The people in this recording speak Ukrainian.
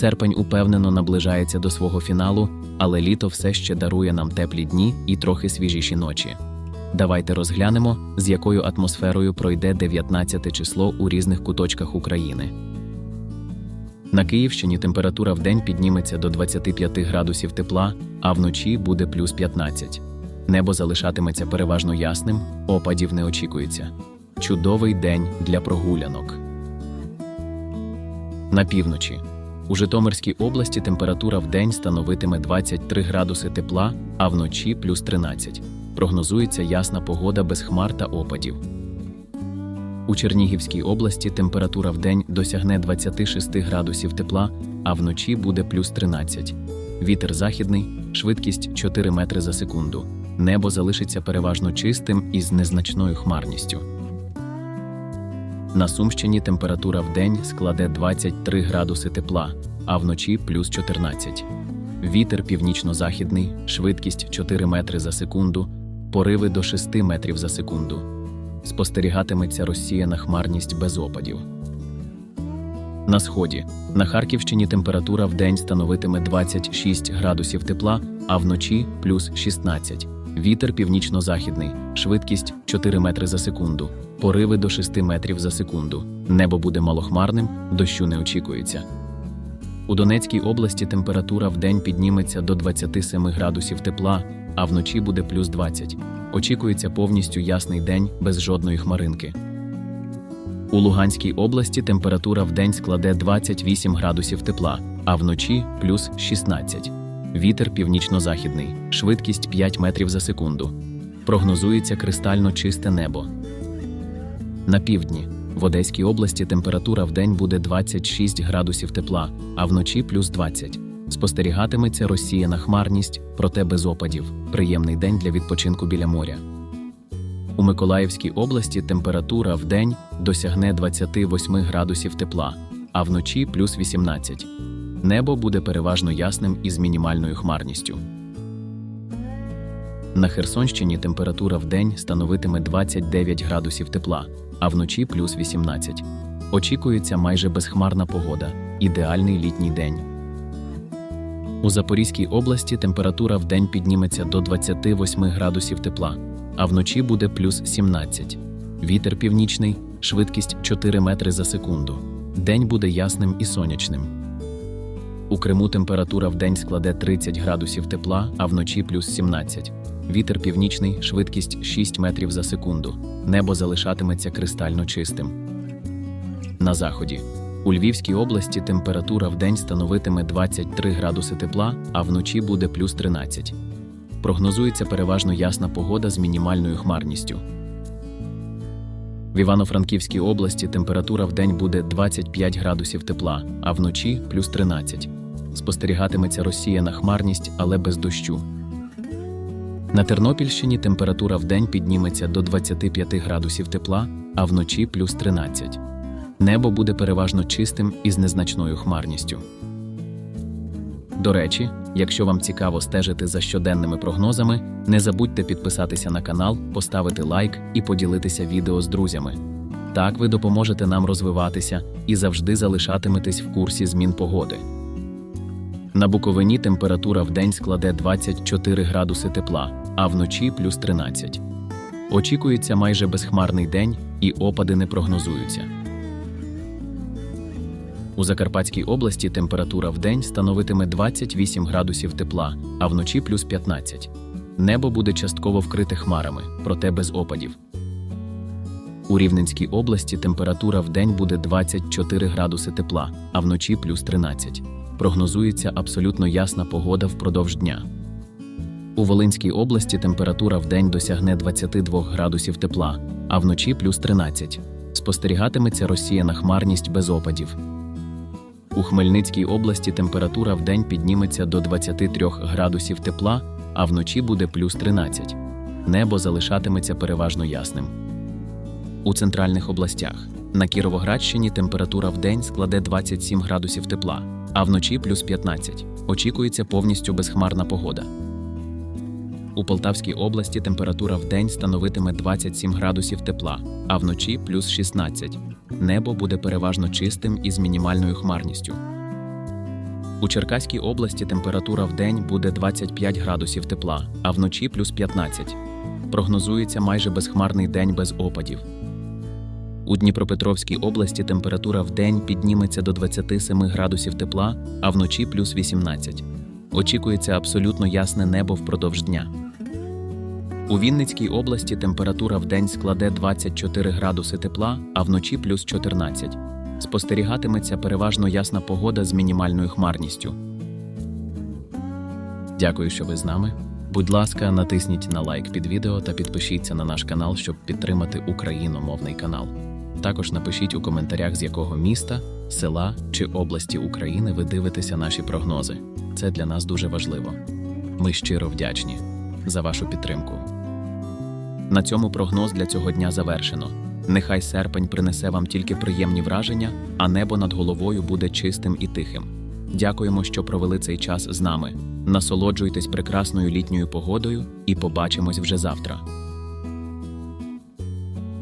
Серпень упевнено наближається до свого фіналу, але літо все ще дарує нам теплі дні і трохи свіжіші ночі. Давайте розглянемо, з якою атмосферою пройде 19 число у різних куточках України. На Київщині температура вдень підніметься до 25 градусів тепла, а вночі буде плюс 15. Небо залишатиметься переважно ясним, опадів не очікується. Чудовий день для прогулянок. На півночі. У Житомирській області температура вдень становитиме 23 градуси тепла, а вночі плюс 13. Прогнозується ясна погода без хмар та опадів. У Чернігівській області температура вдень досягне 26 градусів тепла, а вночі буде плюс 13. Вітер західний, швидкість 4 метри за секунду. Небо залишиться переважно чистим із незначною хмарністю. На Сумщині температура вдень складе 23 градуси тепла, а вночі плюс 14. Вітер північно-західний, швидкість 4 метри за секунду, пориви до 6 метрів за секунду. Спостерігатиметься розсіяна хмарність без опадів. На сході на Харківщині температура вдень становитиме 26 градусів тепла, а вночі плюс 16. Вітер північно-західний, швидкість 4 метри за секунду, пориви до 6 метрів за секунду. Небо буде малохмарним, дощу не очікується. У Донецькій області температура вдень підніметься до 27 градусів тепла, а вночі буде плюс 20. Очікується повністю ясний день без жодної хмаринки. У Луганській області температура вдень складе 28 градусів тепла, а вночі плюс 16. Вітер північно-західний, швидкість 5 метрів за секунду. Прогнозується кристально чисте небо. На півдні в Одеській області температура вдень буде 26 градусів тепла, а вночі плюс 20. Спостерігатиметься розсіяна хмарність, проте без опадів. Приємний день для відпочинку біля моря. У Миколаївській області температура вдень досягне 28 градусів тепла, а вночі плюс 18. Небо буде переважно ясним із мінімальною хмарністю. На Херсонщині температура вдень становитиме 29 градусів тепла, а вночі плюс 18. Очікується майже безхмарна погода, ідеальний літній день. У Запорізькій області температура вдень підніметься до 28 градусів тепла, а вночі буде плюс 17. Вітер північний, швидкість 4 метри за секунду. День буде ясним і сонячним. У Криму температура вдень складе 30 градусів тепла, а вночі плюс 17. Вітер північний, швидкість 6 метрів за секунду. Небо залишатиметься кристально чистим. На заході. У Львівській області температура вдень становитиме 23 градуси тепла, а вночі буде плюс 13. Прогнозується переважно ясна погода з мінімальною хмарністю. В Івано-Франківській області температура вдень буде 25 градусів тепла, а вночі плюс 13. Спостерігатиметься розсіяна хмарність, але без дощу. На Тернопільщині температура вдень підніметься до 25 градусів тепла, а вночі плюс 13. Небо буде переважно чистим із незначною хмарністю. До речі, якщо вам цікаво стежити за щоденними прогнозами, не забудьте підписатися на канал, поставити лайк і поділитися відео з друзями. Так ви допоможете нам розвиватися і завжди залишатиметесь в курсі змін погоди. На Буковині температура вдень складе 24 градуси тепла, а вночі плюс 13. Очікується майже безхмарний день і опади не прогнозуються. У Закарпатській області температура вдень становитиме 28 градусів тепла, а вночі плюс 15. Небо буде частково вкрите хмарами, проте без опадів. У Рівненській області температура вдень буде 24 градуси тепла, а вночі плюс 13. Прогнозується абсолютно ясна погода впродовж дня. У Волинській області температура вдень досягне 22 градусів тепла, а вночі плюс 13. Спостерігатиметься розсіяна хмарність без опадів. У Хмельницькій області температура вдень підніметься до 23 градусів тепла, а вночі буде плюс 13. Небо залишатиметься переважно ясним. У центральних областях на Кіровоградщині температура вдень складе 27 градусів тепла, а вночі плюс 15. Очікується повністю безхмарна погода. У Полтавській області температура вдень становитиме 27 градусів тепла, а вночі плюс 16. Небо буде переважно чистим і з мінімальною хмарністю. У Черкаській області температура в день буде 25 градусів тепла, а вночі плюс 15. Прогнозується майже безхмарний день без опадів. У Дніпропетровській області температура в день підніметься до 27 градусів тепла, а вночі плюс 18. Очікується абсолютно ясне небо впродовж дня. У Вінницькій області температура в день складе 24 градуси тепла, а вночі плюс 14. Спостерігатиметься переважно ясна погода з мінімальною хмарністю. Дякую, що ви з нами. Будь ласка, натисніть на лайк під відео та підпишіться на наш канал, щоб підтримати україномовний канал. Також напишіть у коментарях, з якого міста, села чи області України ви дивитеся наші прогнози. Це для нас дуже важливо. Ми щиро вдячні за вашу підтримку. На цьому прогноз для цього дня завершено. Нехай серпень принесе вам тільки приємні враження, а небо над головою буде чистим і тихим. Дякуємо, що провели цей час з нами. Насолоджуйтесь прекрасною літньою погодою і побачимось вже завтра.